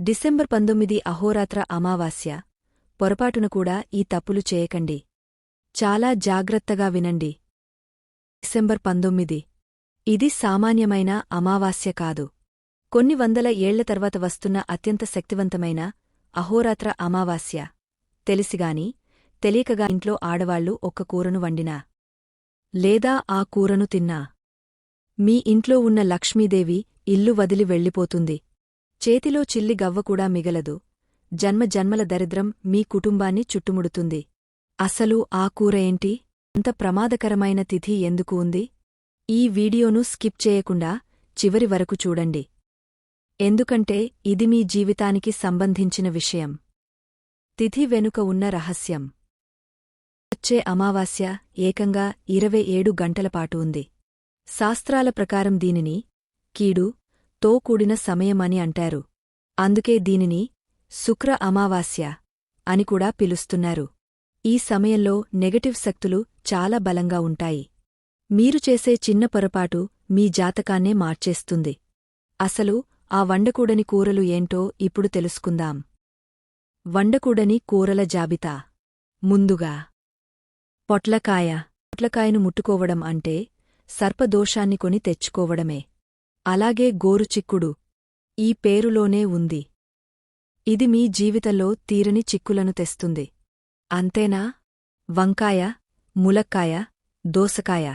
December పంతొమ్మిది అహోరాత్ర అమావాస్య. పొరపాటున కూడా ఈ తప్పులు చేయకండి. చాలా జాగ్రత్తగా వినండి. డిసెంబర్ పంతొమ్మిది. ఇది సామాన్యమైన అమావాస్య కాదు. కొన్ని వందల ఏళ్ళ తర్వాత వస్తున్న అత్యంత శక్తివంతమైన అహోరాత్ర అమావాస్య. తెలిసిగాని తెలియకగా ఇంట్లో ఆడవాళ్ళు ఒక్క కూరను వండినా. లేదా ఆ కూరను తిన్నా. మీ ఇంట్లో ఉన్న లక్ష్మీదేవి ఇల్లు వదిలి వెళ్ళిపోతుంది. చేతిలో చిల్లి గవ్వకూడా మిగలదు. జన్మ జన్మల దరిద్రం మీ కుటుంబాన్ని చుట్టుముడుతుంది. అసలు ఆ కూర ఏంటి? అంత ప్రమాదకరమైన తిథి ఎందుకు ఉంది? ఈ వీడియోను స్కిప్ చేయకుండా చివరి వరకు చూడండి. ఎందుకంటే ఇది మీ జీవితానికి సంబంధించిన విషయం. తిథి వెనుక ఉన్న రహస్యం. వచ్చే అమావాస్య ఏకంగా ఇరవై ఏడు గంటలపాటు ఉంది. శాస్త్రాల ప్రకారం దీనిని కీడు తో కూడిన సమయమని అంటారు. అందుకే దీనిని శుక్ర అమావాస్య అని కూడా పిలుస్తున్నారు. ఈ సమయంలో నెగటివ్ శక్తులు చాలా బలంగా ఉంటాయి. మీరు చేసే చిన్న పొరపాటు మీ జాతకాన్నే మార్చేస్తుంది. అసలు ఆ వండకూడని కూరలు ఏంటో ఇప్పుడు తెలుసుకుందాం. వండకూడని కూరల జాబితా. ముందుగా పొట్లకాయ పొట్లకాయను ముట్టుకోవడం అంటే సర్పదోషాన్ని కొని తెచ్చుకోవడమే. అలాగే గోరుచిక్కుడు ఈ పేరులోనే ఉంది. ఇది మీ జీవితంలో తీరని చిక్కులను తెస్తుంది. అంతేనా? వంకాయ ములక్కాయ దోసకాయ.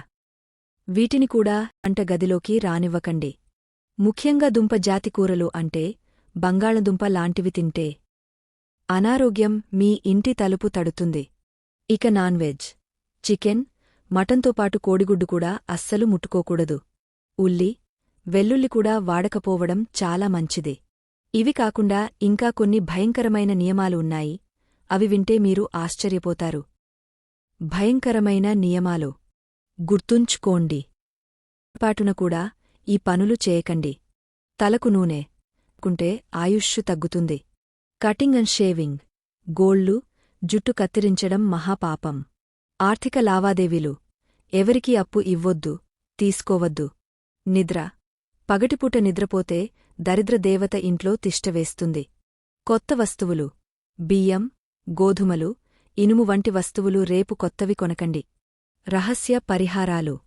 వీటిని కూడా అంట గదిలోకి రానివ్వకండి. ముఖ్యంగా దుంప జాతి కూరలు అంటే బంగాళదుంప లాంటివి తింటే అనారోగ్యం మీ ఇంటి తలుపు తడుతుంది. ఇక నాన్ వెజ్. చికెన్ మటన్తో పాటు కోడిగుడ్డు కూడా అస్సలు ముట్టుకోకూడదు. ఉల్లి వెల్లుల్లి కూడా వాడకపోవడం చాలా మంచిదే. ఇవి కాకుండా ఇంకా కొన్ని భయంకరమైన నియమాలు ఉన్నాయి. అవి వింటే మీరు ఆశ్చర్యపోతారు. భయంకరమైన నియమాలు. గుర్తుంచుకోండి. పాటున కూడా ఈ పనులు చేయకండి. తలకు నూనె. కుంటే ఆయుష్షు తగ్గుతుంది. Cutting and shaving. గోళ్ళు జుట్టు కత్తిరించడం మహాపాపం ఆర్థిక లావాదేవీలు. ఎవరికీ అప్పు ఇవ్వొద్దు. తీసుకోవద్దు. నిద్ర. పగటిపూట నిద్రపోతే దరిద్ర దేవత ఇంట్లో తిష్టవేస్తుంది కొత్త వస్తువులు బియ్యం గోధుమలు ఇనుము వంటి వస్తువులు రేపు కొత్తవి కొనకండి. రహస్య పరిహారాలు.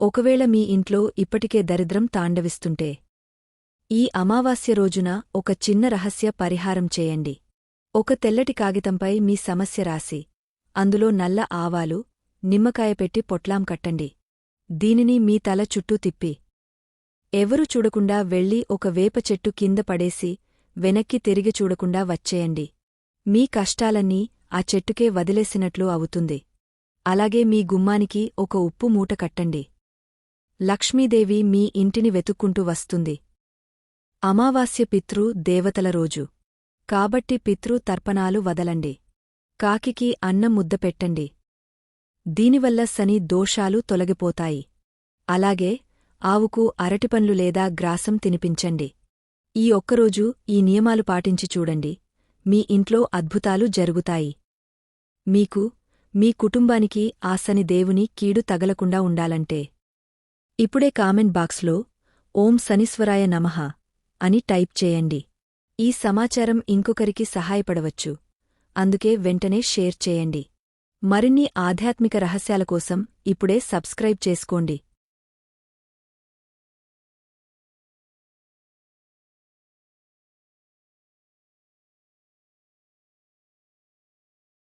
ఒకవేళ మీ ఇంట్లో ఇప్పటికే దరిద్రం తాండవిస్తుంటే ఈ అమావాస్య రోజున ఒక చిన్న రహస్య పరిహారం చేయండి. ఒక తెల్లటి కాగితంపై మీ సమస్య రాసి అందులో నల్ల ఆవాలు నిమ్మకాయ పెట్టి పొట్లాం కట్టండి. దీనిని మీ తల చుట్టూ తిప్పి ఎవరు చూడకుండా వెళ్ళి ఒక వేప చెట్టు కింద పడేసి వెనక్కి తిరిగి చూడకుండా వచ్చేయండి. మీ కష్టాలన్నీ ఆ చెట్టుకే వదిలేసినట్లు అవుతుంది. అలాగే మీ గుమ్మానికి ఒక ఉప్పు మూట కట్టండి. లక్ష్మీదేవి మీ ఇంటిని వెతుక్కుంటూ వస్తుంది. అమావాస్య పితృ దేవతల రోజు. కాబట్టి పితృ తర్పణాలు వదలండి. కాకికి అన్నం ముద్ద పెట్టండి. దీనివల్ల శని దోషాలు తొలగిపోతాయి. అలాగే ఆవుకు అరటిపండ్లు లేదా గ్రాసం తినిపించండి. ఈ ఒక్కరోజు ఈ నియమాలు పాటించి చూడండి. మీ ఇంట్లో అద్భుతాలు జరుగుతాయి. మీకు మీ కుటుంబానికి ఆసని దేవుని కీడు తగలకుండా ఉండాలంటే. ఇప్పుడే కామెంట్ బాక్స్లో ఓం శనిశ్వరాయ నమః అని టైప్ చేయండి. ఈ సమాచారం ఇంకొకరికి సహాయపడవచ్చు. అందుకే వెంటనే షేర్ చేయండి. మరిన్ని ఆధ్యాత్మిక రహస్యాల కోసం ఇప్పుడే సబ్స్క్రైబ్ చేసుకోండి.